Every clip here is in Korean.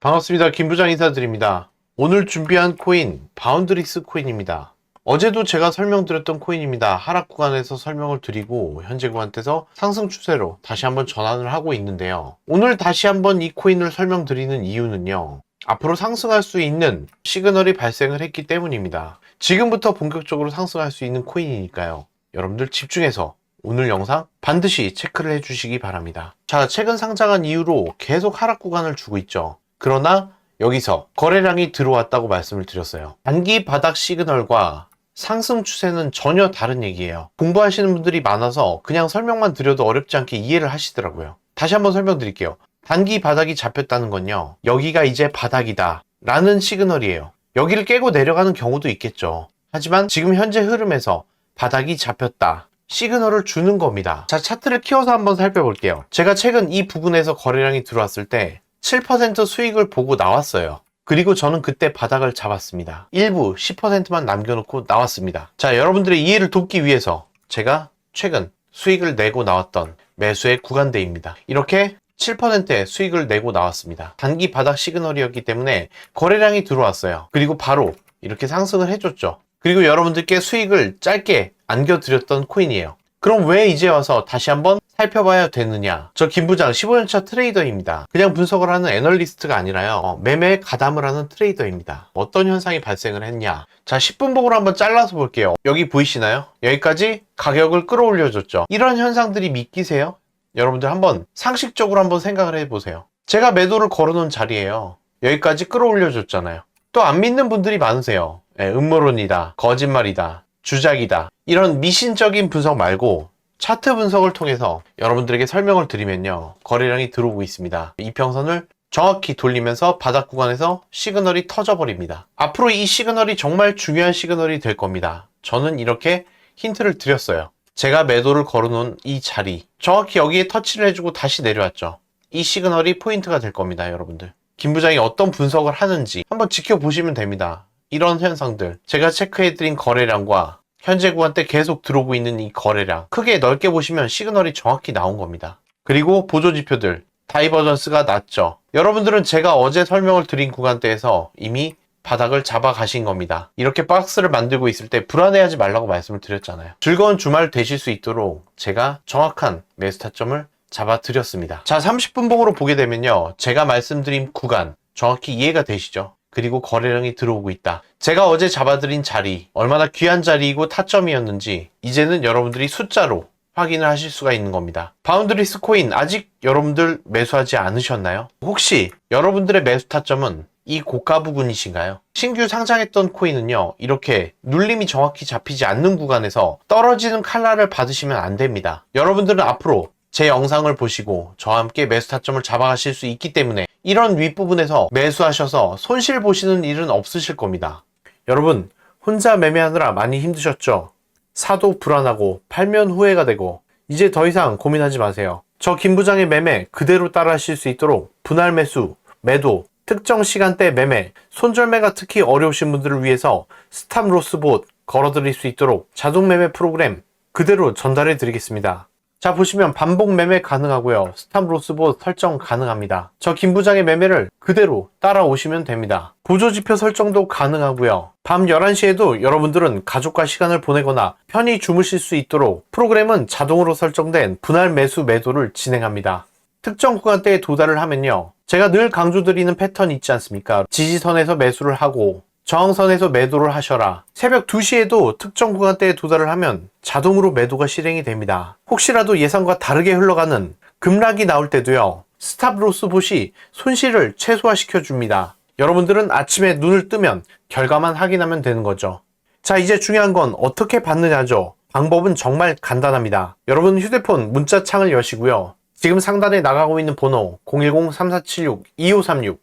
반갑습니다. 김 부장 인사드립니다. 오늘 준비한 코인 바운드리스 코인입니다. 어제도 제가 설명드렸던 코인입니다. 하락 구간에서 설명을 드리고 현재 구간대에서 상승 추세로 다시 한번 전환을 하고 있는데요. 오늘 다시 한번 이 코인을 설명드리는 이유는요. 앞으로 상승할 수 있는 시그널이 발생을 했기 때문입니다. 지금부터 본격적으로 상승할 수 있는 코인이니까요. 여러분들 집중해서 오늘 영상 반드시 체크를 해주시기 바랍니다. 자, 최근 상장한 이후로 계속 하락 구간을 주고 있죠. 그러나 여기서 거래량이 들어왔다고 말씀을 드렸어요. 단기 바닥 시그널과 상승 추세는 전혀 다른 얘기예요. 공부하시는 분들이 많아서 그냥 설명만 드려도 어렵지 않게 이해를 하시더라고요. 다시 한번 설명드릴게요. 단기 바닥이 잡혔다는 건요. 여기가 이제 바닥이다. 라는 시그널이에요. 여기를 깨고 내려가는 경우도 있겠죠. 하지만 지금 현재 흐름에서 바닥이 잡혔다. 시그널을 주는 겁니다. 자, 차트를 키워서 한번 살펴볼게요. 제가 최근 이 부분에서 거래량이 들어왔을 때 7% 수익을 보고 나왔어요. 그리고 저는 그때 바닥을 잡았습니다. 일부 10%만 남겨놓고 나왔습니다. 자, 여러분들의 이해를 돕기 위해서 제가 최근 수익을 내고 나왔던 매수의 구간대입니다. 이렇게 7%의 수익을 내고 나왔습니다. 단기 바닥 시그널이었기 때문에 거래량이 들어왔어요. 그리고 바로 이렇게 상승을 해줬죠. 그리고 여러분들께 수익을 짧게 안겨드렸던 코인이에요. 그럼 왜 이제 와서 다시 한번 살펴봐야 되느냐? 저 김 부장 15년차 트레이더입니다. 그냥 분석을 하는 애널리스트가 아니라요. 어, 매매에 가담을 하는 트레이더입니다. 어떤 현상이 발생을 했냐? 자, 10분 복으로 한번 잘라서 볼게요. 여기 보이시나요? 여기까지 가격을 끌어올려 줬죠. 이런 현상들이 믿기세요? 여러분들 한번 상식적으로 한번 생각을 해보세요. 제가 매도를 걸어놓은 자리예요. 여기까지 끌어올려 줬잖아요. 또 안 믿는 분들이 많으세요. 예, 음모론이다, 거짓말이다, 주작이다. 이런 미신적인 분석 말고 차트 분석을 통해서 여러분들에게 설명을 드리면요. 거래량이 들어오고 있습니다. 이평선을 정확히 돌리면서 바닥 구간에서 시그널이 터져버립니다. 앞으로 이 시그널이 정말 중요한 시그널이 될 겁니다. 저는 이렇게 힌트를 드렸어요. 제가 매도를 걸어놓은 이 자리 정확히 여기에 터치를 해주고 다시 내려왔죠. 이 시그널이 포인트가 될 겁니다, 여러분들. 김 부장이 어떤 분석을 하는지 한번 지켜보시면 됩니다. 이런 현상들 제가 체크해드린 거래량과 현재 구간대 계속 들어오고 있는 이 거래량 크게 넓게 보시면 시그널이 정확히 나온 겁니다. 그리고 보조 지표들 다이버전스가 낮죠. 여러분들은 제가 어제 설명을 드린 구간대에서 이미 바닥을 잡아 가신 겁니다. 이렇게 박스를 만들고 있을 때 불안해하지 말라고 말씀을 드렸잖아요. 즐거운 주말 되실 수 있도록 제가 정확한 매수 타점을 잡아 드렸습니다. 자, 30분 봉으로 보게 되면요. 제가 말씀드린 구간 정확히 이해가 되시죠? 그리고 거래량이 들어오고 있다. 제가 어제 잡아드린 자리, 얼마나 귀한 자리이고 타점이었는지, 이제는 여러분들이 숫자로 확인을 하실 수가 있는 겁니다. 바운드리스 코인 아직 여러분들 매수하지 않으셨나요? 혹시 여러분들의 매수 타점은 이 고가 부근이신가요? 신규 상장했던 코인은요, 이렇게 눌림이 정확히 잡히지 않는 구간에서 떨어지는 칼날을 받으시면 안 됩니다. 여러분들은 앞으로 제 영상을 보시고 저와 함께 매수 타점을 잡아가실 수 있기 때문에 이런 윗부분에서 매수하셔서 손실 보시는 일은 없으실 겁니다. 여러분, 혼자 매매하느라 많이 힘드셨죠? 사도 불안하고 팔면 후회가 되고 이제 더 이상 고민하지 마세요. 저 김부장의 매매 그대로 따라 하실 수 있도록 분할 매수, 매도, 특정 시간대 매매, 손절매가 특히 어려우신 분들을 위해서 스탑 로스봇 걸어드릴 수 있도록 자동 매매 프로그램 그대로 전달해 드리겠습니다. 자 보시면 반복 매매 가능하고요. 스탑 로스봇 설정 가능합니다. 저 김부장의 매매를 그대로 따라오시면 됩니다. 보조지표 설정도 가능하고요. 밤 11시에도 여러분들은 가족과 시간을 보내거나 편히 주무실 수 있도록 프로그램은 자동으로 설정된 분할 매수 매도를 진행합니다. 특정 구간대에 도달을 하면요. 제가 늘 강조드리는 패턴이 있지 않습니까? 지지선에서 매수를 하고 저항선에서 매도를 하셔라. 새벽 2시에도 특정 구간대에 도달을 하면 자동으로 매도가 실행이 됩니다. 혹시라도 예상과 다르게 흘러가는 급락이 나올 때도요. 스탑 로스 봇이 손실을 최소화시켜 줍니다. 여러분들은 아침에 눈을 뜨면 결과만 확인하면 되는 거죠. 자, 이제 중요한 건 어떻게 받느냐죠. 방법은 정말 간단합니다. 여러분 휴대폰 문자 창을 여시고요. 지금 상단에 나가고 있는 번호 010-3476-2536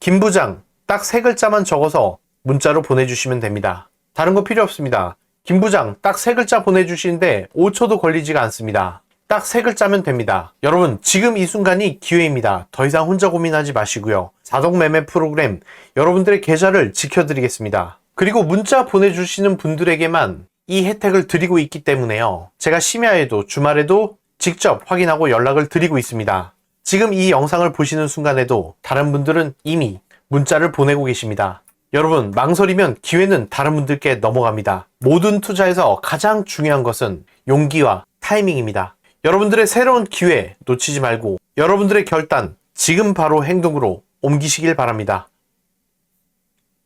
김부장 딱 세 글자만 적어서 문자로 보내주시면 됩니다. 다른 거 필요 없습니다. 김 부장 딱 세 글자 보내주시는데 5초도 걸리지가 않습니다. 딱 세 글자면 됩니다. 여러분 지금 이 순간이 기회입니다. 더 이상 혼자 고민하지 마시고요. 자동 매매 프로그램 여러분들의 계좌를 지켜드리겠습니다. 그리고 문자 보내주시는 분들에게만 이 혜택을 드리고 있기 때문에요. 제가 심야에도 주말에도 직접 확인하고 연락을 드리고 있습니다. 지금 이 영상을 보시는 순간에도 다른 분들은 이미 문자를 보내고 계십니다. 여러분, 망설이면 기회는 다른 분들께 넘어갑니다. 모든 투자에서 가장 중요한 것은 용기와 타이밍입니다. 여러분들의 새로운 기회 놓치지 말고 여러분들의 결단 지금 바로 행동으로 옮기시길 바랍니다.